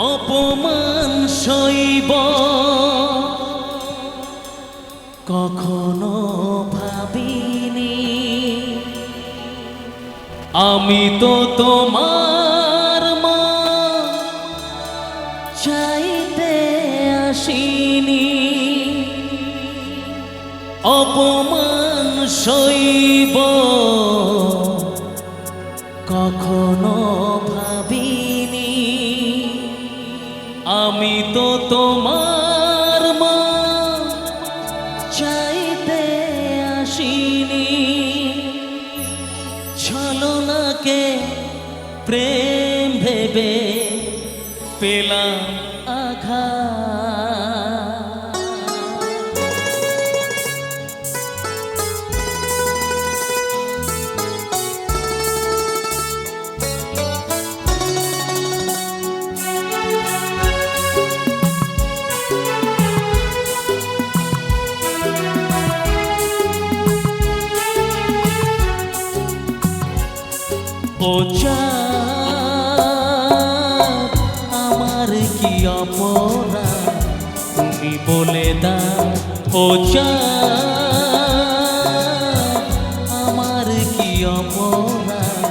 অপমান সইব। কখনো ভাবিনি। আমি তো তোমার মা চাইতে আসিনি। অপমান সইব। কখনো ভাবিনি। আমি তো তোমার মা চাইতে আসিনি। ছলনাকে প্রেম ভেবে পেলাম আঘাত। ও আমার কি অপরাধ? তুমি বলে দাও, ও আমার কি অপরাধ?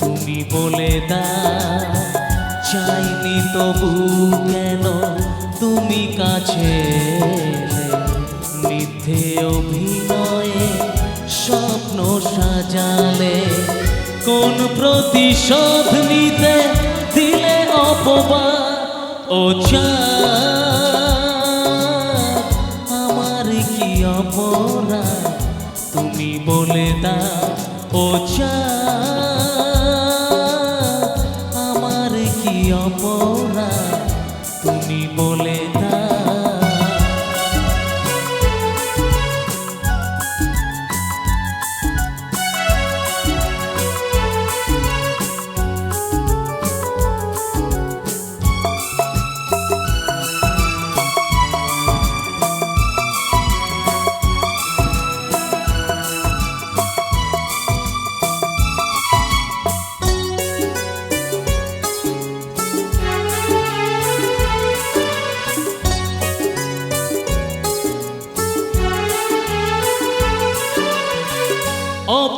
তুমি বলে দাও, চাইনি তবু কেন তুমি কাছে কোন প্রতিশোধ নিতে দিলে অপবাদ ও আমার কি অপরাধ? তুমি বলে দাও ও চাঁদ,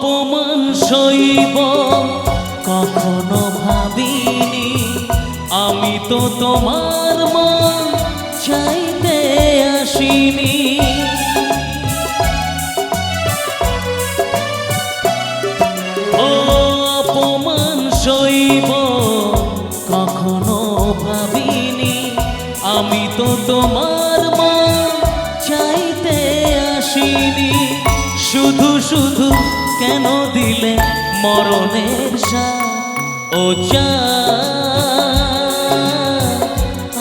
অপমান সইব, কখনো ভাবিনি। আমি তো তোমার মন চাইতে আসিনি। ও অপমান সইব, কখনো ভাবিনি। আমি তো তোমার মন চাইতে আসিনি। শুধু শুধু কেন দিলে মরণের ও চাঁদ,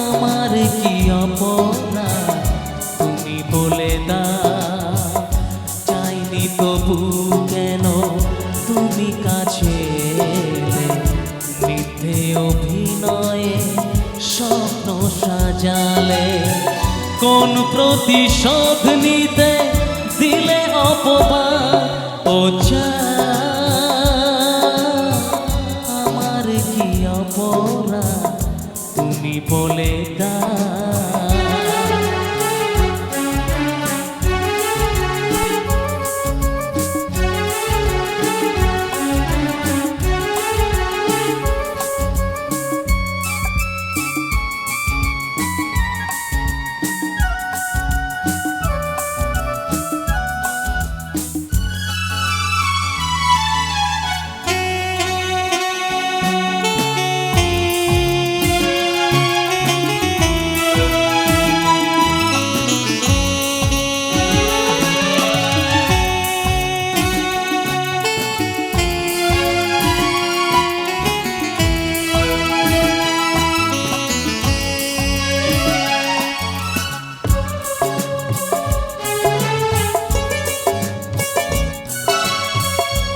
আমার কি অপরাধ? তুমি বলে দাও চাইনি তবু কেন? তুমি কাছে? মিথ্যে অভিনয়ে স্বপ্ন সাজালে। কোন প্রতিশোধ নিতে দিলে অপবাদ? ও চাঁদ,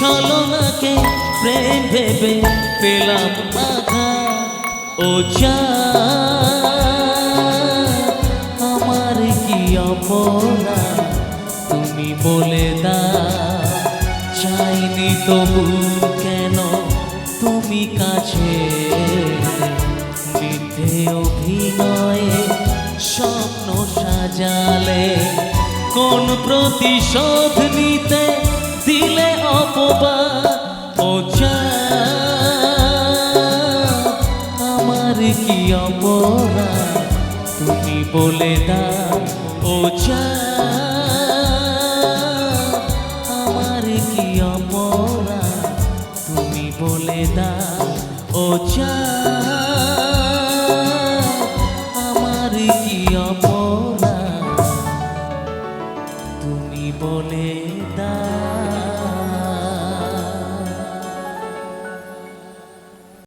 ছলনাকে প্রেম ভেবে পেলাম আঘাত ও যা, আমার কি অপরাধ? তুমি বলে দাও, চাইনি তবু কেন তুমি কাছে? মিথ্যে অভিনয়ে স্বপ্ন সাজালে কোন প্রতিশোধ নিতে দাও ও যা